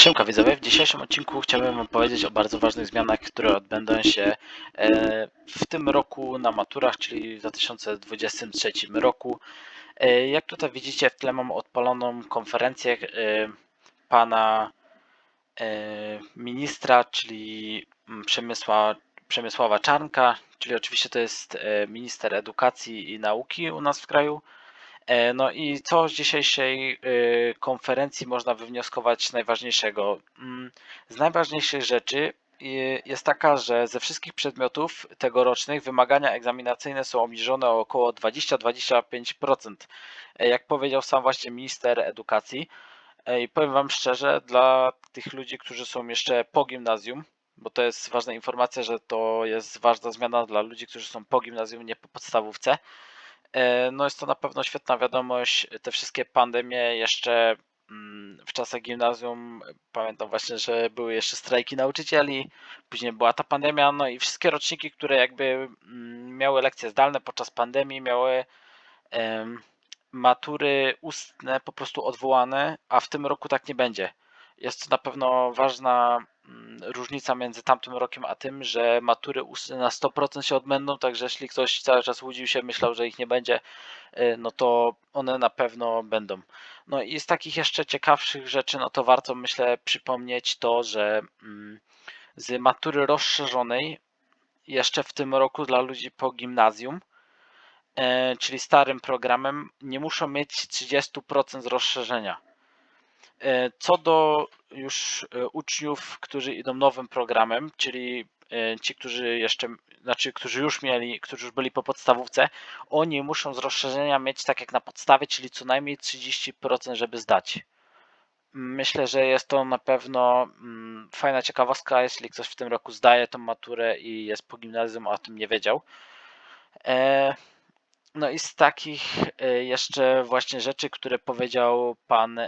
Siemka widzowie, w dzisiejszym odcinku chciałbym wam powiedzieć o bardzo ważnych zmianach, które odbędą się e, w tym roku na maturach, czyli w 2023 roku. E, Jak tutaj widzicie w tle mam odpaloną konferencję e, pana ministra, czyli mm, Przemysła, Przemysława Czarnka, czyli oczywiście to jest minister edukacji i nauki u nas w kraju. E, No i co z dzisiejszej y, konferencji można wywnioskować najważniejszego? Mm, Z najważniejszych rzeczy y, jest taka, że ze wszystkich przedmiotów tegorocznych wymagania egzaminacyjne są obniżone o około 20-25%. E, Jak powiedział sam właśnie minister edukacji. E, I powiem Wam szczerze, dla tych ludzi, którzy są jeszcze po gimnazjum, bo to jest ważna informacja, że to jest ważna zmiana dla ludzi, którzy są po gimnazjum, nie po podstawówce. E, No jest to na pewno świetna wiadomość. Te wszystkie pandemie jeszcze mm, w czasach gimnazjum, pamiętam właśnie, że były jeszcze strajki nauczycieli, później była ta pandemia, no i wszystkie roczniki, które jakby mm, miały lekcje zdalne podczas pandemii, miały matury ustne po prostu odwołane, a w tym roku tak nie będzie. Jest to na pewno ważna różnica między tamtym rokiem a tym, że matury na 100% się odbędą, także jeśli ktoś cały czas łudził się, myślał, że ich nie będzie, y, no to one na pewno będą. No i z takich jeszcze ciekawszych rzeczy, no to warto myślę przypomnieć to, że mm, z matury rozszerzonej jeszcze w tym roku dla ludzi po gimnazjum, e, czyli starym programem, nie muszą mieć 30% rozszerzenia. E, Co do już e, uczniów, którzy idą nowym programem, czyli e, ci, którzy jeszcze, znaczy, którzy już mieli, którzy już byli po podstawówce, oni muszą z rozszerzenia mieć tak jak na podstawie, czyli co najmniej 30%, żeby zdać. Myślę, że jest to na pewno mm, fajna ciekawostka, jeśli ktoś w tym roku zdaje tą maturę i jest po gimnazjum, a o tym nie wiedział. E, no i z takich jeszcze właśnie rzeczy, które powiedział pan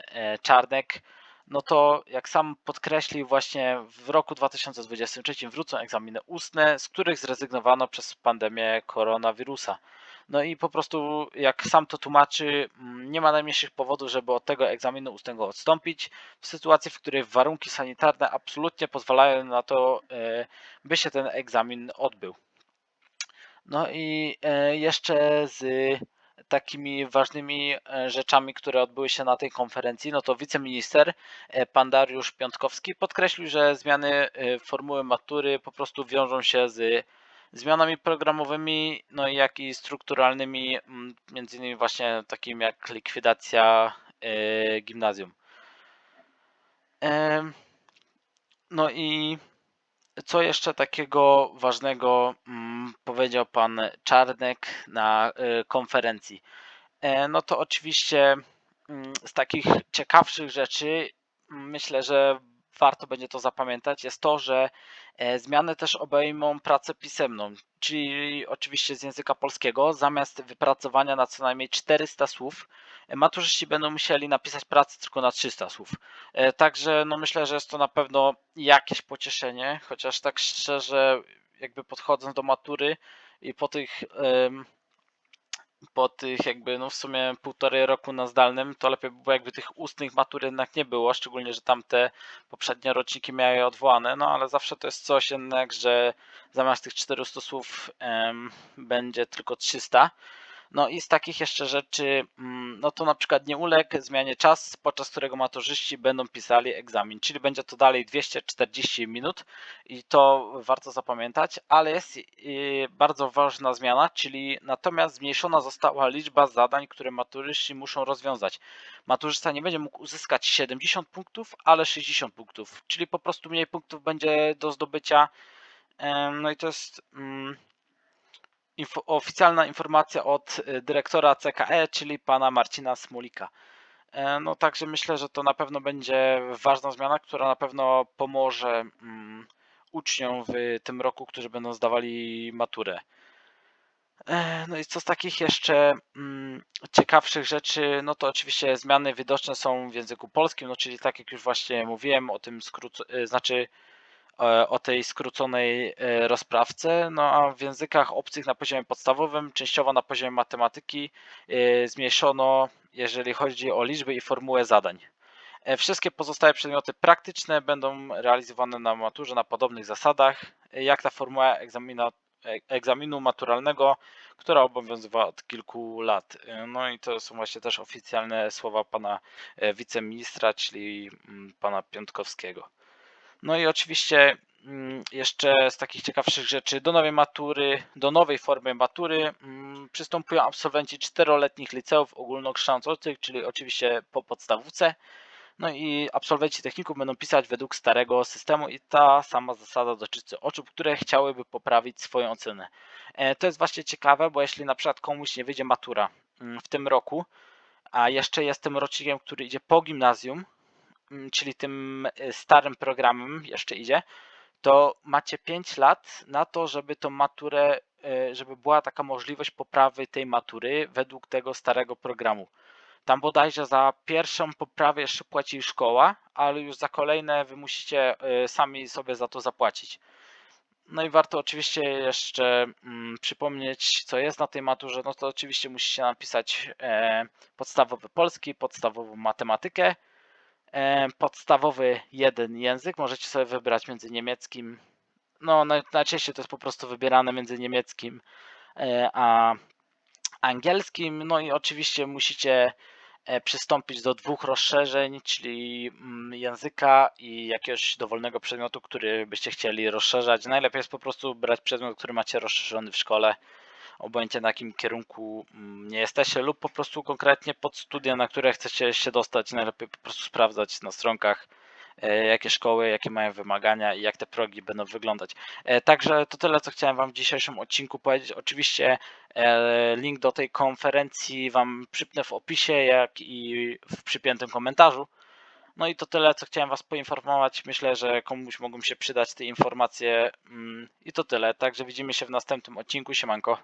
Czarnek, no to jak sam podkreślił, właśnie w roku 2023 wrócą egzaminy ustne, z których zrezygnowano przez pandemię koronawirusa. No i po prostu, jak sam to tłumaczy, mm, nie ma najmniejszych powodów, żeby od tego egzaminu ustnego odstąpić, w sytuacji, w której warunki sanitarne absolutnie pozwalają na to, e, by się ten egzamin odbył. No i e, jeszcze z takimi ważnymi e, rzeczami, które odbyły się na tej konferencji, no to wiceminister e, pan Dariusz Piątkowski podkreślił, że zmiany e, formuły matury po prostu wiążą się z zmianami programowymi, no jak i strukturalnymi, między innymi właśnie takimi jak likwidacja gimnazjum. No i co jeszcze takiego ważnego powiedział pan Czarnek na y, konferencji? E, No to oczywiście mm, z takich ciekawszych rzeczy mm, myślę, że warto będzie to zapamiętać, jest to, że e, zmiany też obejmą pracę pisemną, czyli oczywiście z języka polskiego, zamiast wypracowania na co najmniej 400 słów, e, maturzyści będą musieli napisać pracę tylko na 300 słów. Także no myślę, że jest to na pewno jakieś pocieszenie, chociaż tak szczerze, jakby podchodząc do matury i po tych po tych jakby no w sumie półtorej roku na zdalnym, to lepiej by było jakby tych ustnych matur jednak nie było, szczególnie, że tamte poprzednie roczniki miały je odwołane, no ale zawsze to jest coś jednak, że zamiast tych 400 słów będzie tylko 300. No i z takich jeszcze rzeczy, mm, no to na przykład nie uległ zmianie czas, podczas którego maturzyści będą pisali egzamin, czyli będzie to dalej 240 minut i to warto zapamiętać, ale jest y, bardzo ważna zmiana, czyli natomiast zmniejszona została liczba zadań, które maturzyści muszą rozwiązać. Maturzysta nie będzie mógł uzyskać 70 punktów, ale 60 punktów, czyli po prostu mniej punktów będzie do zdobycia. No i to jest mm, oficjalna informacja od y, dyrektora CKE, czyli pana Marcina Smulika. E, No także myślę, że to na pewno będzie ważna zmiana, która na pewno pomoże mm, uczniom w tym roku, którzy będą zdawali maturę. E, No i co z takich jeszcze mm, ciekawszych rzeczy, no to oczywiście zmiany widoczne są w języku polskim, no czyli tak jak już właśnie mówiłem o tym skróc, y, znaczy o tej skróconej e, rozprawce, no a w językach obcych na poziomie podstawowym, częściowo na poziomie matematyki e, zmniejszono, jeżeli chodzi o liczby i formułę zadań. E, Wszystkie pozostałe przedmioty praktyczne będą realizowane na maturze na podobnych zasadach, e, jak ta formuła egzamina, e, egzaminu maturalnego, która obowiązywała od kilku lat. E, No i to są właśnie też oficjalne słowa pana e, wiceministra, czyli mm, pana Piątkowskiego. No i oczywiście mm, jeszcze z takich ciekawszych rzeczy, do nowej matury, do nowej formy matury mm, przystępują absolwenci czteroletnich liceów ogólnokształcących, czyli oczywiście po podstawówce. No i absolwenci technikum będą pisać według starego systemu i ta sama zasada dotyczy osób, które chciałyby poprawić swoją ocenę. E, To jest właśnie ciekawe, bo jeśli na przykład komuś nie wyjdzie matura mm, w tym roku, a jeszcze jest tym rocznikiem, który idzie po gimnazjum, czyli tym e, starym programem jeszcze idzie, to macie 5 lat na to, żeby tą maturę, e, żeby była taka możliwość poprawy tej matury według tego starego programu. Tam bodajże za pierwszą poprawę jeszcze płaci szkoła, ale już za kolejne wy musicie e, sami sobie za to zapłacić. No i warto oczywiście jeszcze mm, przypomnieć, co jest na tej maturze. No to oczywiście musicie napisać podstawowy polski, podstawową matematykę, podstawowy jeden język. Możecie sobie wybrać między niemieckim. No, naj- najczęściej to jest po prostu wybierane między niemieckim e, a angielskim. No i oczywiście musicie e, przystąpić do dwóch rozszerzeń, czyli mm, języka i jakiegoś dowolnego przedmiotu, który byście chcieli rozszerzać. Najlepiej jest po prostu brać przedmiot, który macie rozszerzony w szkole, obojętnie na jakim kierunku mm, nie jesteście, lub po prostu konkretnie pod studia, na które chcecie się dostać. Najlepiej po prostu sprawdzać na stronkach, e, jakie szkoły, jakie mają wymagania i jak te progi będą wyglądać. E, Także to tyle, co chciałem Wam w dzisiejszym odcinku powiedzieć. Oczywiście e, link do tej konferencji Wam przypnę w opisie, jak i w przypiętym komentarzu. No i to tyle, co chciałem Was poinformować. Myślę, że komuś mogą się przydać te informacje. mm, I to tyle. Także widzimy się w następnym odcinku. Siemanko.